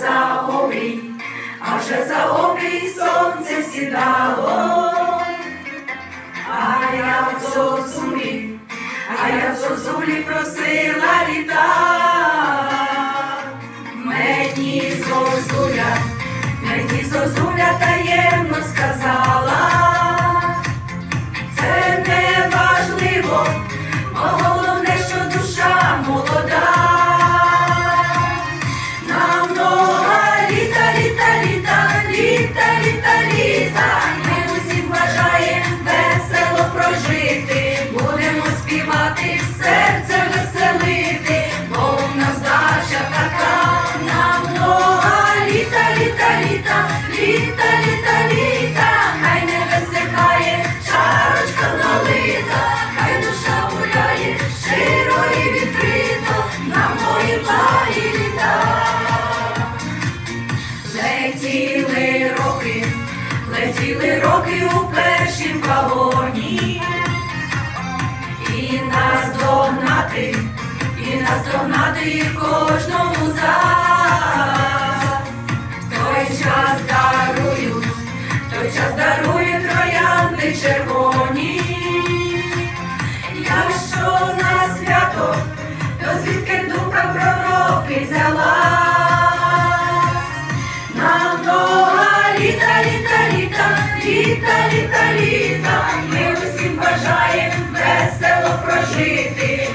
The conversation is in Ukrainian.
за обрій, а вже за обрій сонце сідало, а я в зозулі, а я в зозулі просила літа. Мені зозуля, мені зозуля літа, літа, літа. Хай не висихає чарочка налита, хай душа гуляє щиро і відкрито на мої благі літа. Летіли роки, летіли роки у першім вагоні, і нас догнати, і нас догнати кожному за червоні. Якщо на свято, то звідки духа пророки взяла? На дога літа, літа, літа, літа, літа, літа. Ми усім бажаємо весело прожити.